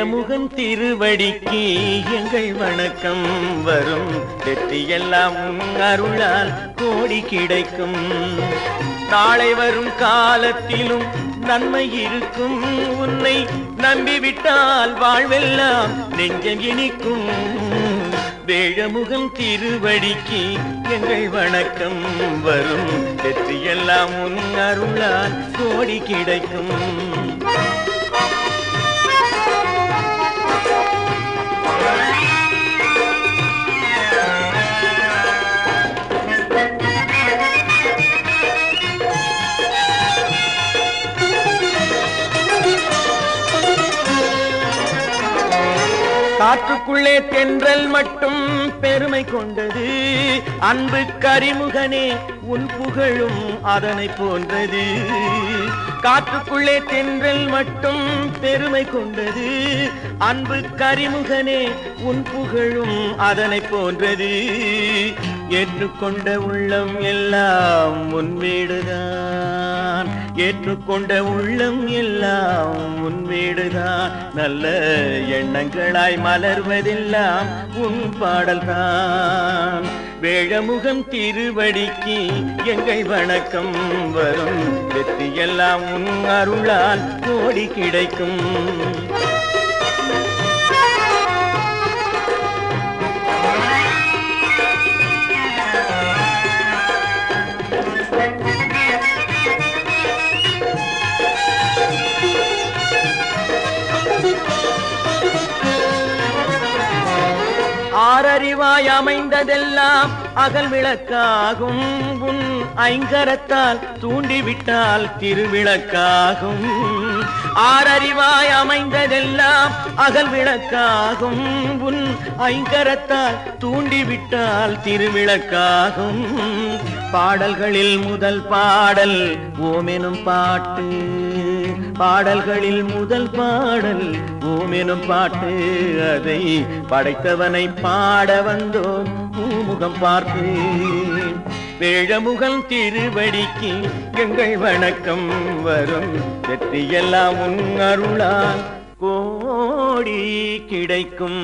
வேழமுகம் திருவடிக்கு எங்கள் வணக்கம் வரும். வெற்றியெல்லாம் அருளால் கோடி கிடைக்கும். நாளை வரும் காலத்திலும் நன்மை இருக்கும். உன்னை நம்பிவிட்டால் வாழ்வெல்லாம் நெஞ்சம் இனிக்கும். வேழமுகம் திருவடிக்கு எங்கள் வணக்கம் வரும். வெற்றியெல்லாம் உன் அருளால் கோடி கிடைக்கும். காற்றுக்குள்ளே தென்றல் மட்டும் பெருமை கொண்டது. அன்பு கரிமுகனே உன் புகழும் அதனை போன்றது. காற்றுக்குள்ளே தென்றல் மட்டும் பெருமை கொண்டது. அன்பு கரிமுகனே உன் புகழும் அதனை போன்றது. ஏற்றுக்கொண்ட உள்ளம் எல்லாம் உன் வீடுதான். ஏற்றுக்கொண்ட உள்ளம் எல்லாம் உன் வீடுதான். நல்ல எண்ணங்களாய் மலர்வதெல்லாம் உன் பாடல்தான். வேழமுகம் திருவடிக்கு எங்கள் வணக்கம் வரும். வெற்றியெல்லாம் உன் அருளால் கோடி கிடைக்கும். ஆறறிவாய் அமைந்ததெல்லாம் அகல் விளக்காகும். உன் ஐங்கரத்தால் தூண்டிவிட்டால் திருவிளக்காகும். ஆறறிவாய் அமைந்ததெல்லாம் அகல் விளக்காகும். உன் ஐங்கரத்தால் தூண்டிவிட்டால் திருவிளக்காகும். பாடல்களில் முதல் பாடல் ஓமெனும் பாட்டு. பாடல்களில் முதல் பாடல் ஓமெனும் பாட்டு. அதை படைத்தவனை பாட வந்தோம். பூமுகம் பார்த்து. வேழமுகல் திருவடிக்கு எங்கள் வணக்கம் வரும். வெற்றியெல்லாம் உன் அருளால் கோடி கிடைக்கும்.